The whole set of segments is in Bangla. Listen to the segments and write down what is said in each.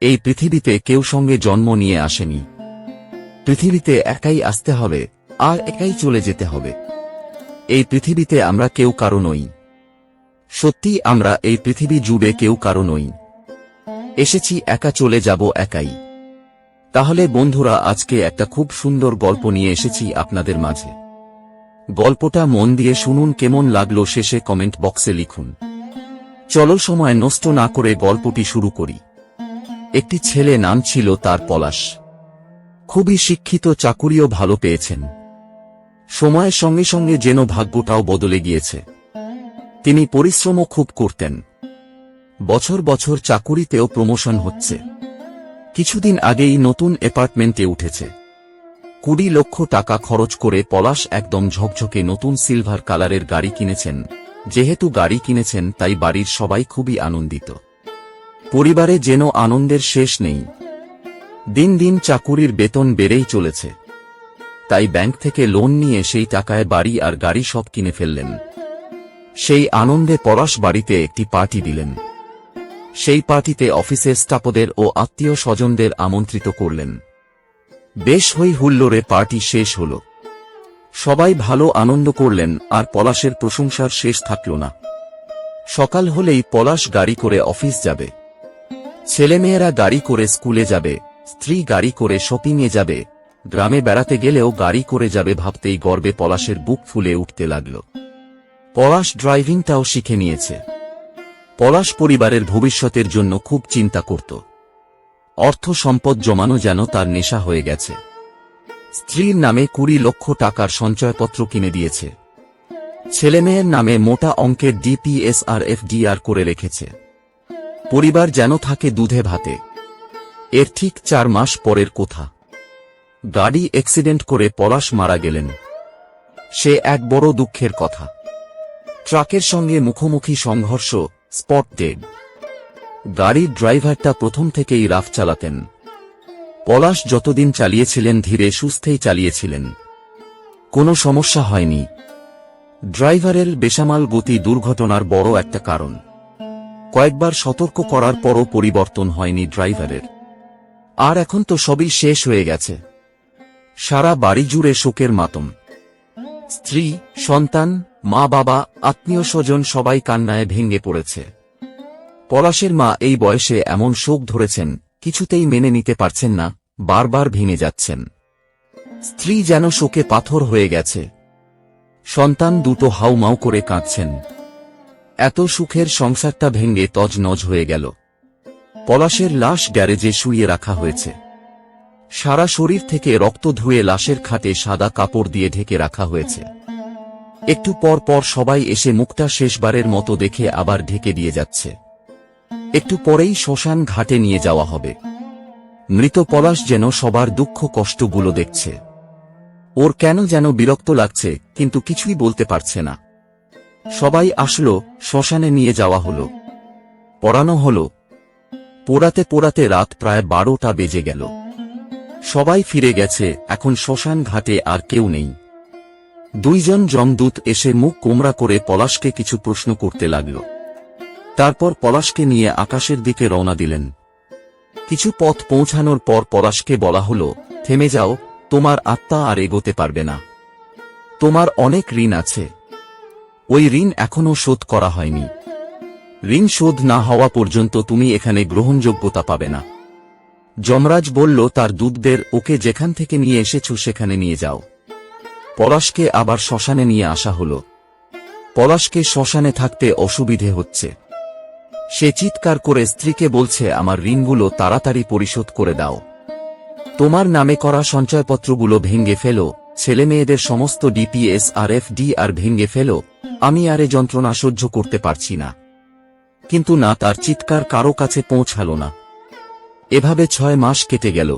এই পৃথিবীতে কেউ সঙ্গে জন্ম নিয়ে আসেনি। পৃথিবীতে একাই আসতে হবে, আর একাই চলে যেতে হবে। এই পৃথিবীতে আমরা কেউ কারও নই। সত্যি আমরা এই পৃথিবী জুড়ে কেউ কারও নই। এসেছি, একা চলে যাব, একাই। তাহলে বন্ধুরা, আজকে একটা খুব সুন্দর গল্প নিয়ে এসেছি আপনাদের মাঝে। গল্পটা মন দিয়ে শুনুন, কেমন লাগল, শেষে কমেন্ট বক্সে লিখুন। চলো, সময় নষ্ট না করে গল্পটি শুরু করি। একটি ছেলে নাম ছিল তার পলাশ। খুবই শিক্ষিত, চাকুরিও ভালো পেয়েছেন। সময়ের সঙ্গে সঙ্গে যেন ভাগ্যটাও বদলে গিয়েছে। তিনি পরিশ্রমও খুব করতেন। বছর বছর চাকুরিতেও প্রমোশন হচ্ছে। কিছুদিন আগেই নতুন অ্যাপার্টমেন্টে উঠেছে। কুড়ি লক্ষ টাকা খরচ করে পলাশ একদম ঝকঝকে নতুন সিলভার কালারের গাড়ি কিনেছেন। যেহেতু গাড়ি কিনেছেন, তাই বাড়ির সবাই খুবই আনন্দিত। পরিবারে যেন আনন্দের শেষ নেই। দিন দিন চাকুরির বেতন বেড়েই চলেছে। তাই ব্যাংক থেকে লোন নিয়ে সেই টাকায় বাড়ি আর গাড়ি সব কিনে ফেললেন। সেই আনন্দে পলাশ বাড়িতে একটি পার্টি দিলেন। সেই পার্টিতে অফিসের স্টাফদের ও আত্মীয় স্বজনদের আমন্ত্রিত করলেন। বেশ হই হুল্লোড়ে পার্টি শেষ হল। সবাই ভালো আনন্দ করলেন আর পলাশের প্রশংসার শেষ থাকল না। সকাল হলেই পলাশ গাড়ি করে অফিস যাবে। ছেলেমেয়েরা গাড়ি করে স্কুলে যাবে, স্ত্রী গাড়ি করে শপিংয়ে যাবে, গ্রামে বেড়াতে গেলেও গাড়ি করে যাবে ভাবতেই গর্বে পলাশের বুক ফুলে উঠতে লাগল। পলাশ ড্রাইভিংটাও শিখে নিয়েছে। পলাশ পরিবারের ভবিষ্যতের জন্য খুব চিন্তা করত। অর্থ সম্পদ জমানো যেন তার নেশা হয়ে গেছে। স্ত্রীর নামে কুড়ি লক্ষ টাকার সঞ্চয়পত্র কিনে দিয়েছে। ছেলেমেয়ের নামে মোটা অঙ্কের ডিপিএস আর এফডিআর করে রেখেছে। পরিবার যেন থাকে দুধে ভাতে। এর ঠিক চার মাস পরের কথা। গাড়ি অ্যাক্সিডেন্ট করে পলাশ মারা গেলেন। সে এক বড় দুঃখের কথা। ট্রাকের সঙ্গে মুখোমুখি সংঘর্ষ, স্পট ডেড। গাড়ির ড্রাইভারটা প্রথম থেকেই রাফ চালাতেন। পলাশ যতদিন চালিয়েছিলেন, ধীরে সুস্থেই চালিয়েছিলেন। কোনো সমস্যা হয়নি। ড্রাইভারের বেসামাল গতি দুর্ঘটনার বড় একটা কারণ। কয়েকবার সতর্ক করার পরও পরিবর্তন হয়নি ড্রাইভারের। আর এখন তো সবই শেষ হয়ে গেছে। সারা বাড়ি জুড়ে শোকের মাতম। স্ত্রী, সন্তান, মা, বাবা, আত্মীয় স্বজন সবাই কান্নায় ভেঙে পড়েছে। পলাশের মা এই বয়সে এমন শোক ধরেছেন, কিছুতেই মেনে নিতে পারছেন না, বারবার ভেঙে যাচ্ছেন। স্ত্রী যেন শোকে পাথর হয়ে গেছে। সন্তান দুটো হাউমাউ করে কাঁদছেন। এত সুখের সংসারটা ভেঙে তজনজ হয়ে গেল। পলাশের লাশ গ্যারেজে শুয়ে রাখা হয়েছে। সারা শরীর থেকে রক্ত ধুয়ে লাশের খাটে সাদা কাপড় দিয়ে ঢেকে রাখা হয়েছে। একটু পর পর সবাই এসে মুখটা শেষবারের মতো দেখে আবার ঢেকে দিয়ে যাচ্ছে। একটু পরেই শ্মশান ঘাটে নিয়ে যাওয়া হবে। মৃত পলাশ যেন সবার দুঃখ কষ্টগুলো দেখছে। ওর কেন যেন বিরক্ত লাগছে, কিন্তু কিছুই বলতে পারছে না। সবাই আসলো, শ্মশানে নিয়ে যাওয়া হলো। পড়ানো হলো। পোড়াতে পোড়াতে রাত প্রায় বারোটা বেজে গেল। সবাই ফিরে গেছে, এখন শ্মশান ঘাটে আর কেউ নেই। দুইজন জমদূত এসে মুখ কোমরা করে পলাশকে কিছু প্রশ্ন করতে লাগল। তারপর পলাশকে নিয়ে আকাশের দিকে রওনা দিলেন। কিছু পথ পৌঁছানোর পর পলাশকে বলা হল, থেমে যাও, তোমার আত্মা আর এগোতে পারবে না। তোমার অনেক ঋণ আছে। ওই ঋণ এখনও শোধ করা হয়নি। ঋণ শোধ না হওয়া পর্যন্ত তুমি এখানে গ্রহণযোগ্যতা পাবে না। যমরাজ বলল, তার দুধদের ওকে যেখান থেকে নিয়ে এসেছ সেখানে নিয়ে যাও। পলাশকে আবার শ্মশানে নিয়ে আসা হল। পলাশকে শ্মশানে থাকতে অসুবিধে হচ্ছে। সে চিৎকার করে স্ত্রীকে বলছে, আমার ঋণগুলো তাড়াতাড়ি পরিশোধ করে দাও। তোমার নামে করা সঞ্চয়পত্রগুলো ভেঙ্গে ফেলো ছেলে মেয়েদের সমস্ত ডিপিএস আর এফ ডি আর ভেঙ্গে ফেলো, আমি আরে যন্ত্রণা সহ্য করতে পারছি না। কিন্তু না, তার চিৎকার কারও কাছে পৌঁছাল না। এভাবে ছয় মাস কেটে গেল।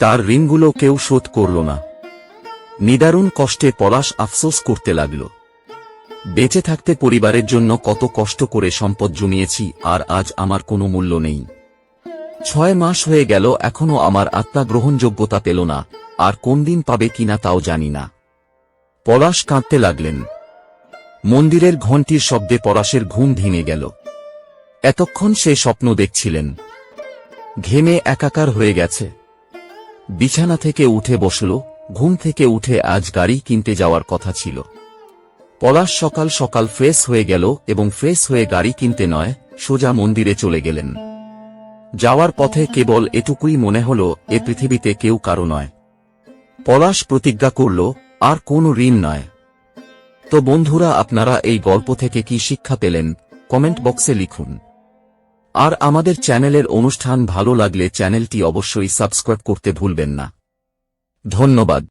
তার ঋণগুলো কেউ শোধ করল না। নিদারুণ কষ্টে পলাশ আফসোস করতে লাগল। বেঁচে থাকতে পরিবারের জন্য কত কষ্ট করে সম্পদ জমিয়েছি, আর আজ আমার কোনো মূল্য নেই। ছয় মাস হয়ে গেল, এখনও আমার আত্মা গ্রহণযোগ্যতা পেল না। আর কোন দিন পাবে কিনা তাও জানি না। পলাশ কাঁদতে লাগলেন। মন্দিরের ঘণ্টির শব্দে পলাশের ঘুম ভেঙে গেল। এতক্ষণ সে স্বপ্ন দেখছিলেন। ঘেমে একাকার হয়ে গেছে। বিছানা থেকে উঠে বসল, ঘুম থেকে উঠে আজ গাড়ি কিনতে যাওয়ার কথা ছিল। পলাশ সকাল সকাল ফ্রেশ হয়ে গেল এবং ফ্রেশ হয়ে গাড়ি কিনতে নয়, সোজা মন্দিরে চলে গেলেন। যাওয়ার পথে কেবল এটুকুই মনে হল, এ পৃথিবীতে কেউ কারও নয়। পলাশ প্রতিজ্ঞা করল, আর কোনো ঋণ নয়। তো বন্ধুরা, আপনারা এই গল্প থেকে কি শিক্ষা পেলেন, কমেন্ট বক্সে লিখুন। আর আমাদের চ্যানেলের অনুষ্ঠান ভালো লাগলে চ্যানেলটি অবশ্যই সাবস্ক্রাইব করতে ভুলবেন না। ধন্যবাদ।